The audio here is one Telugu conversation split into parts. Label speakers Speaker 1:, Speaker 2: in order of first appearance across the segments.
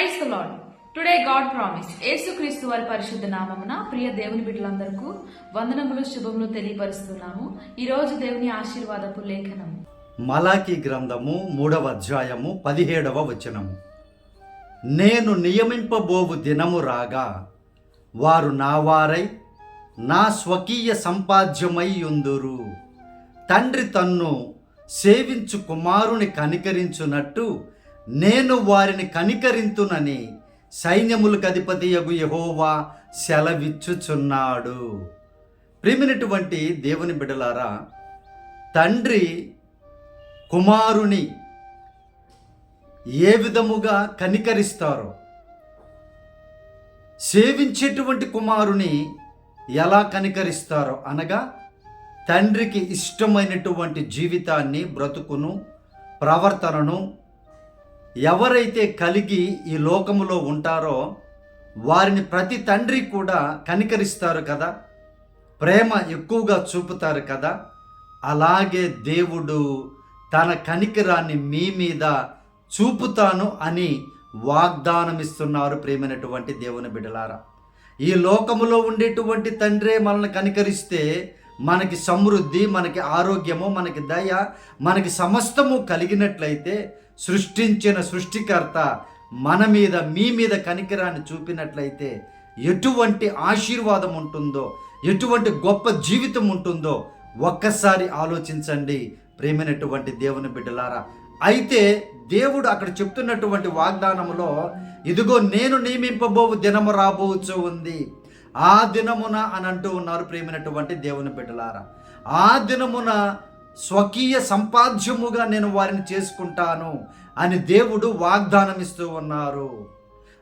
Speaker 1: Praise the lord today God promise యేసుక్రీస్తు వారి పరిశుద్ధ నామమున ప్రియ దేవుని బిడ్డలందరకు వందనములు శుభములు తెలియపరుస్తున్నాము. ఈ రోజు దేవుని ఆశీర్వాదపు లేఖనము.
Speaker 2: మలాకి గ్రంథము మూడవ అధ్యాయము పదిహేడవ వచనము. నేను నియమింపబోవు దినము రాగా వారు నా వారై నా స్వకీయ సంపాద్యమై ఉందురు. తండ్రి తన్ను సేవించు కుమారుని కనికరించునట్టు నేను వారిని కనికరింతునని సైన్యములకు అధిపతియగు యహోవా సెలవిచ్చుచున్నాడు. ప్రేమినటువంటి దేవుని బిడలారా తండ్రి కుమారుని ఏ విధముగా కనికరిస్తారో సేవించేటువంటి కుమారుని ఎలా కనికరిస్తారో అనగా తండ్రికి ఇష్టమైనటువంటి జీవితాన్ని బ్రతుకును ప్రవర్తనను ఎవరైతే కలిగి ఈ లోకములో ఉంటారో వారిని ప్రతి తండ్రి కూడా కనికరిస్తారు కదా? ప్రేమ ఎక్కువగా చూపుతారు కదా? అలాగే దేవుడు తన కనికరాన్ని మీ మీద చూపుతాను అని వాగ్దానం ఇస్తున్నారు ప్రేమైనటువంటి దేవుని బిడలారా ఈ లోకములో ఉండేటువంటి తండ్రే మనల్ని కనికరిస్తే మనకి సమృద్ధి మనకి ఆరోగ్యము మనకి దయ మనకి సమస్తము కలిగినట్లయితే సృష్టించిన సృష్టికర్త మన మీద మీ మీద కనికరాన్ని చూపినట్లయితే ఎటువంటి ఆశీర్వాదం ఉంటుందో ఎటువంటి గొప్ప జీవితం ఉంటుందో ఒక్కసారి ఆలోచించండి. ప్రేమైనటువంటి దేవుని బిడ్డలారా అయితే దేవుడు అక్కడ చెప్తున్నటువంటి వాగ్దానములో ఇదిగో నేను నియమింపబోవు దినము రాబోచు ఉంది. ఆ దినమున అని అంటూ ఉన్నారు ప్రేమైనటువంటి దేవుని బిడ్డలారా. ఆ దినమున స్వకీయ సంపాద్యముగా నేను వారిని చేసుకుంటాను అని దేవుడు వాగ్దానం ఇస్తూ ఉన్నారు.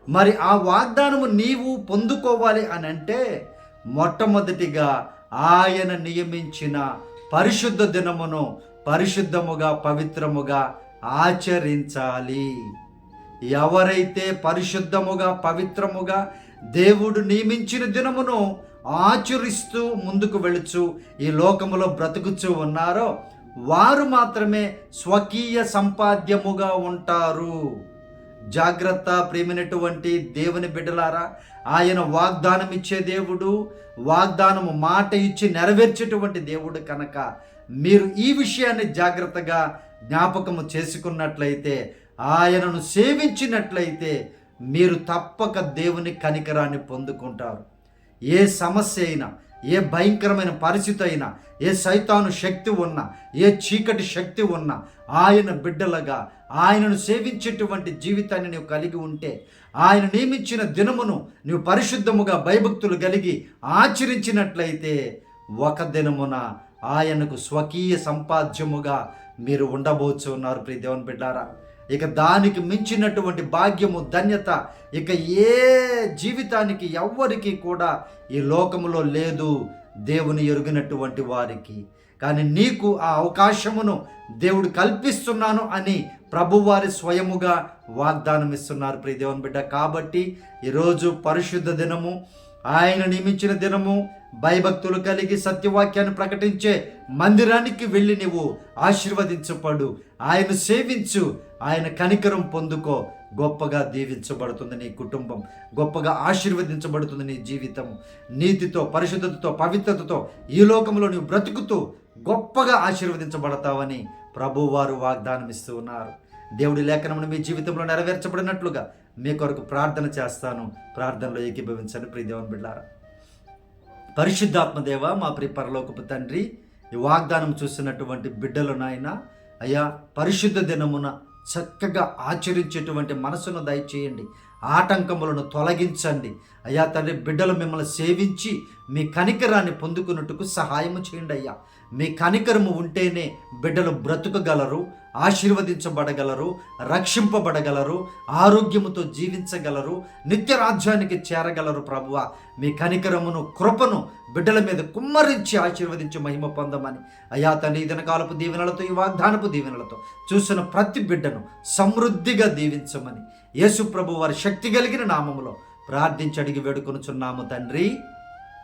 Speaker 2: మరి ఆ వాగ్దానము నీవు పొందుకోవాలి అని అంటే మొట్టమొదటిగా ఆయన నియమించిన పరిశుద్ధ దినమును పరిశుద్ధముగా పవిత్రముగా ఆచరించాలి. ఎవరైతే పరిశుద్ధముగా పవిత్రముగా దేవుడు నియమించిన దినమును ఆచరిస్తూ ముందుకు వెళుచు ఈ లోకములో బ్రతుకుచూ ఉన్నారో వారు మాత్రమే స్వకీయ సంపాద్యముగా ఉంటారు. జాగ్రత్త ప్రేమినటువంటి దేవుని బిడ్డలారా ఆయన వాగ్దానం ఇచ్చే దేవుడు వాగ్దానము మాట ఇచ్చి నెరవేర్చేటువంటి దేవుడు కనుక మీరు ఈ విషయాన్ని జాగ్రత్తగా జ్ఞాపకము చేసుకున్నట్లయితే ఆయనను సేవించినట్లయితే మీరు తప్పక దేవుని కనికరాన్ని పొందుకుంటారు. ఏ సమస్య అయినా ఏ భయంకరమైన పరిస్థితి అయినా ఏ సైతాను శక్తి ఉన్నా ఏ చీకటి శక్తి ఉన్నా ఆయన బిడ్డలుగా ఆయనను సేవించేటువంటి జీవితాన్ని నీవు కలిగి ఉంటే ఆయన నియమించిన దినమును నీవు పరిశుద్ధముగా భయభక్తులు కలిగి ఆచరించినట్లయితే ఒక దినమున ఆయనకు స్వకీయ సంపాద్యముగా మీరు ఉండబోచున్నారు ప్రీ ప్రియ దేవుని బిడ్డారా. ఇక దానికి మించినటువంటి భాగ్యము ధన్యత ఇక ఏ జీవితానికి ఎవ్వరికి కూడా ఈ లోకములో లేదు దేవుని ఎరుగినటువంటి వారికి. కానీ నీకు ఆ అవకాశమును దేవుడు కల్పిస్తున్నాను అని ప్రభువారి స్వయముగా వాగ్దానం ఇస్తున్నారు ప్రియ దేవుని బిడ్డ. కాబట్టి ఈరోజు పరిశుద్ధ దినము ఆయన నియమించిన దినము భయభక్తులు కలిగి సత్యవాక్యాన్ని ప్రకటించే మందిరానికి వెళ్ళి నీవు ఆశీర్వదించబడు. ఆయన సేవించు. ఆయన కనికరం పొందుకో. గొప్పగా దీవించబడుతుంది నీ కుటుంబం. గొప్పగా ఆశీర్వదించబడుతుంది నీ జీవితం. నీతితో పరిశుద్ధతతో పవిత్రతతో ఈ లోకంలో నువ్వు బ్రతుకుతూ గొప్పగా ఆశీర్వదించబడతావని ప్రభువారు వాగ్దానం ఇస్తూ ఉన్నారు. దేవుడి లేఖనమును మీ జీవితంలో నెరవేర్చబడినట్లుగా మీ కొరకు ప్రార్థన చేస్తాను. ప్రార్థనలో ఏకీభవించండి ప్రియ బిడ్డారా. పరిశుద్ధాత్మదేవ మా ప్రి పరలోకపు తండ్రి ఈ వాగ్దానం చూసినటువంటి బిడ్డలు నాయన అయ్యా పరిశుద్ధ దినమున చక్కగా ఆచరించేటువంటి మనసును దయచేయండి. ఆటంకములను తొలగించండి. అయ్యా తండ్రి బిడ్డలు మిమ్మల్ని సేవించి మీ కనికరాన్ని పొందుకున్నట్టుకు సహాయము చేయండి అయ్యా మీ కనికరము ఉంటేనే బిడ్డలు బ్రతుకగలరు ఆశీర్వదించబడగలరు రక్షింపబడగలరు ఆరోగ్యముతో జీవించగలరు నిత్య రాజ్యానికి చేరగలరు ప్రభువ. మీ కనికరమును కృపను బిడ్డల మీద కుమ్మరించి ఆశీర్వదించి మహిమ పొందమని. అయా తండ్రి దినకాలపు దీవెనలతో ఈ వాగ్దానపు దీవెనలతో చూసిన ప్రతి బిడ్డను సమృద్ధిగా దీవించమని. యేసు ప్రభు వారి శక్తి కలిగిన నామములో ప్రార్థించి అడిగి వేడుకొనుచున్నాము తండ్రి.